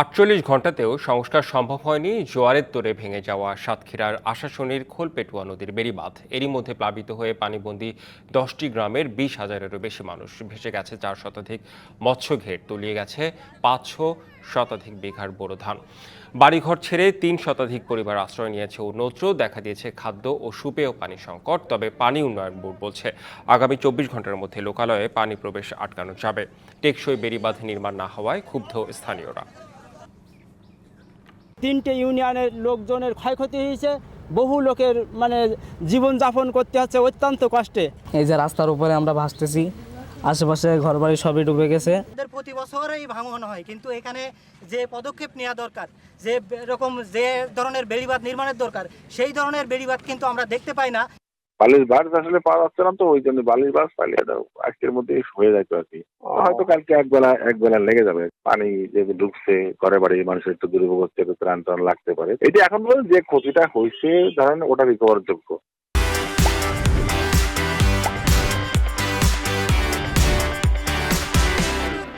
আটচল্লিশ ঘন্টাতেও সংস্কার সম্ভব হয়নি, জোয়ারের তোরে ভেঙে যাওয়া সাতক্ষীরার আশাশনির খোলপেটুয়া নদীর বেড়িবাঁধ। এরই মধ্যে প্লাবিত হয়ে পানিবন্দী দশটি গ্রামের বিশ হাজারেরও বেশি মানুষ ভেসে গেছে চার শতাধিক মৎস্য ঘের তলিয়ে গেছে পাঁচশো শতাধিক বিঘার বোরো ধান। বাড়িঘর ছেড়ে তিন শতাধিক পরিবার আশ্রয় নিয়েছে অন্যত্র দেখা দিয়েছে খাদ্য ও সুপেয় পানি সংকট, তবে পানি উন্নয়ন বোর্ড বলছে, আগামী চব্বিশ ঘণ্টার মধ্যে লোকালয়ে পানি প্রবেশ আটকানো যাবে। টেকসই বেড়িবাঁধ নির্মাণ না হওয়ায় ক্ষুব্ধ স্থানীয়রা। তিনটে ইউনিয়নের লোকজনের ক্ষয়ক্ষতি হয়েছে। বহু লোকের মানে জীবনযাপন করতে হচ্ছে অত্যন্ত কষ্টে। এই যে রাস্তার উপরে আমরা ভাসতেছি আশেপাশে ঘর বাড়ি সবই ডুবে গেছে। প্রতি বছর এই ভাঙন হয় কিন্তু এখানে যে পদক্ষেপ নেওয়া দরকার যে রকম যে ধরনের বেড়িবাদ নির্মাণের দরকার সেই ধরনের বেড়িবাদ কিন্তু আমরা দেখতে পাই না। বালির বাস আসলে পাওয়া যাচ্ছে না তো ওই জন্য বালির বাস পাইলে আজকের মধ্যে হয়ে যাইতো আর কি। হয়তো কালকে এক বেলা এক বেলা লেগে যাবে। পানি যে ঢুকছে ঘরে বাড়ি মানুষের একটু দুর্ভোগ হচ্ছে একটু ত্রাণ টান লাগতে পারে। এটা এখন বলুন যে ক্ষতিটা হয়েছে ধরেন ওটা রিকভার যোগ্য